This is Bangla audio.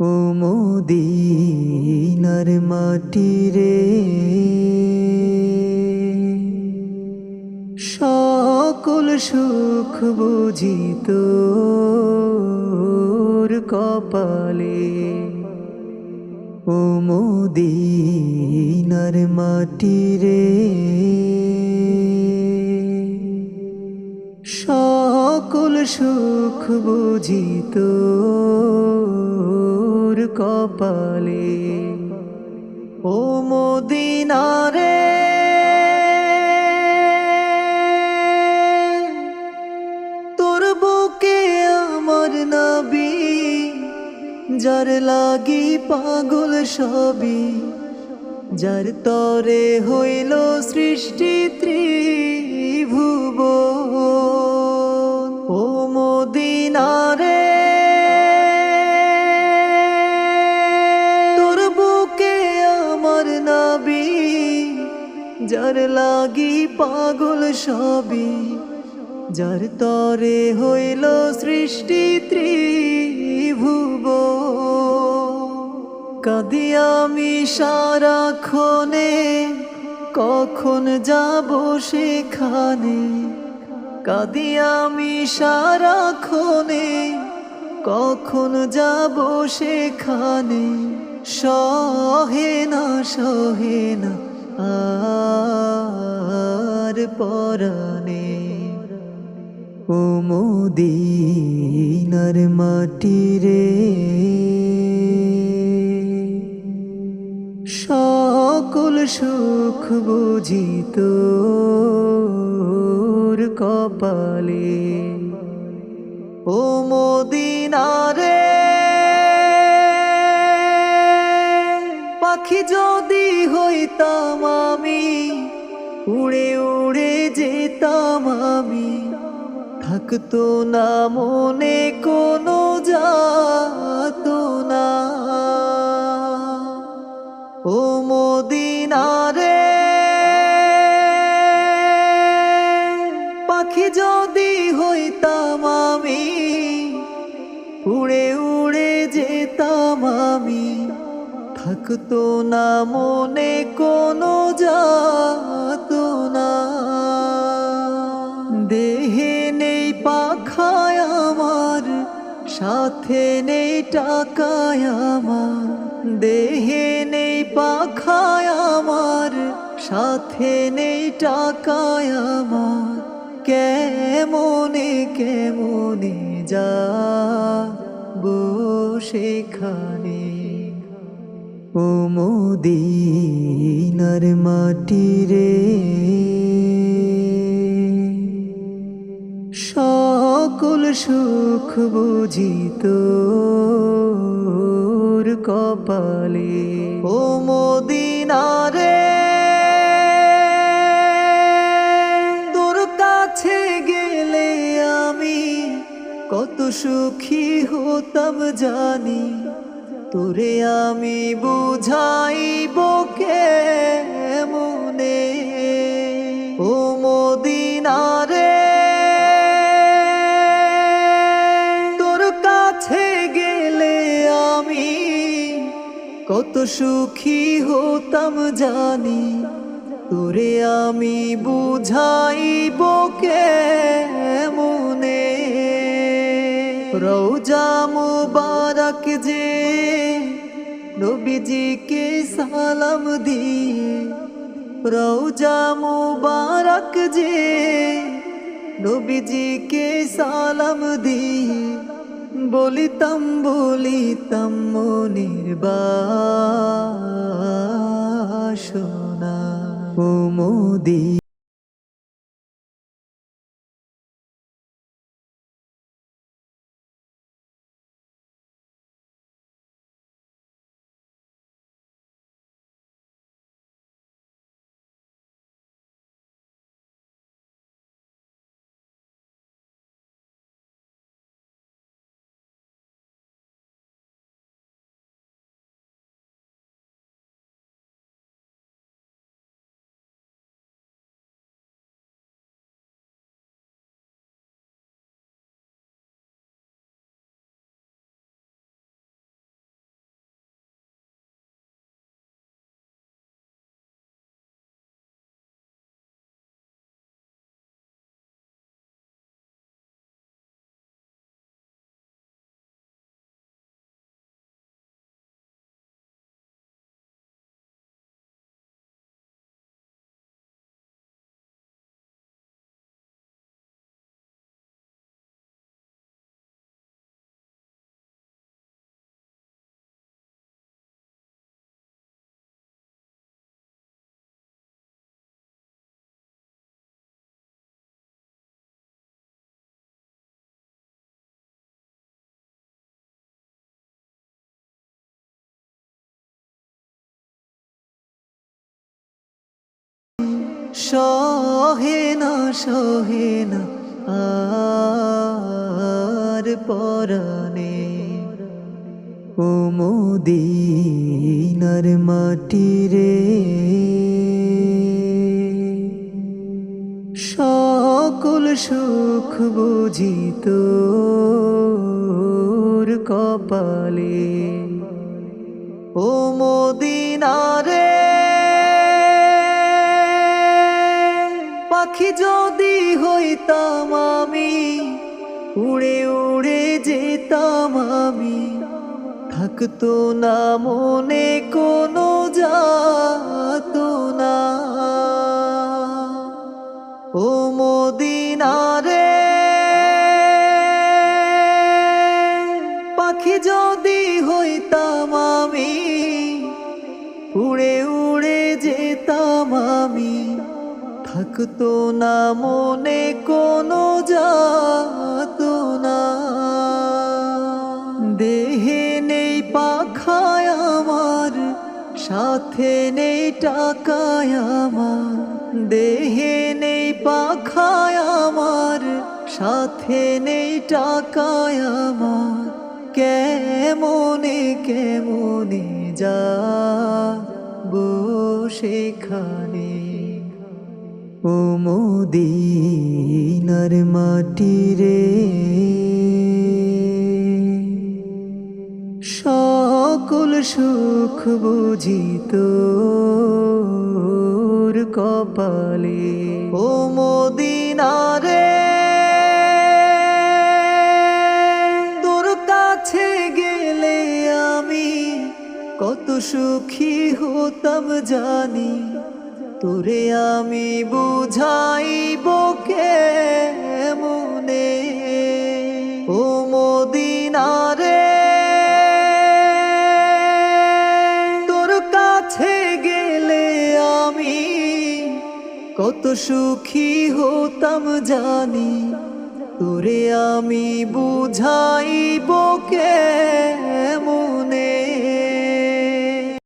ও মদিনার মাটি রে। সকল সুখ বুঝিত কপালে। ও মদিনার মাটি রে। সকল সুখ বুঝিত কপালে। ও মদিনারে। তোর বুকে আমার নবী, যার লাগি পাগল সবই যার তরে হইল সৃষ্টি ত্রিভুব ও মদিনারে যার লাগি পাগল সবই, যার তরে হইল সৃষ্টি ত্রিভুব। কাদি আমি সারাক্ষণে, কখন যাব সেখানে? কাদি আমি সারাক্ষণে, কখন যাব সেখানে? সহে না সহে না আর পরানে ও মদিনার মাটি রে সকল সুখ বুঝিত কপালে। ও মদিনারে পাখি যদি হইতাম আমি, উড়ে উড়ে যেতাম আমি। থাকতো না মনে কোনো যাত না। ও মদিনারে থাকতো না, মনে কোনো যাত না। দেহে নেই পাখায় আমার, সাথে নেই টাকায় আমার। দেহে নেই পাখায় আমার, সাথে নেই টাকায় আমার। কেমনে কেমনে যা সেখানে? ও মদিনার মাটি রে। সকল সুখ বুঝিত কপালে। ও মদিনারে তোর কাছে গেলে আমি কত সুখী হতাম জানি। তোরে আমি বুঝাইব কে মনে ও মদিনারে, তোর কাছে গেলে আমি কত সুখী হতাম জানি। তোরে আমি বুঝাইব কে মনে রৌজা মুবারক যে নবীজিকে সালাম দিয়ে রৌজা মুবারক যে নবীজিকে সালাম দিয়ে, বলিতাম বলিতাম মনির বাসনা ও মোদি সহে না সহে না, আর পরানে ও মোদিনার মাটি রে সকল সুখ বুঝিত কপালে। ও মোদিনারে পাখি যদি হইতাম আমি, উড়ে উড়ে যেতাম আমি। থাকতো না মনে কোনো যাত না। ও মদিনারে, পাখি যদি হইতাম আমি, উড়ে উড়ে যেতাম আমি। থাকতো না মনে কোনো যাত না। দেহে নেই পাখায় আমার, সাথে নেই টাকায় আমার। দেহে নেই পাখায় আমার, সাথে নেই টাকায় আমার। কেমনে কেমনে যা সেখানে? ও মোদিনার মাটি রে। সকল সুখ বুঝিত কপালে। ও মোদিনারে কাছে গেলে আমি কত সুখী হতাম জানি। তোরে আমি বুঝাইব কে মনে ও মদিনারে, তোর কাছে গেলে আমি কত সুখী হতাম জানি। তোরে আমি বুঝাইব কে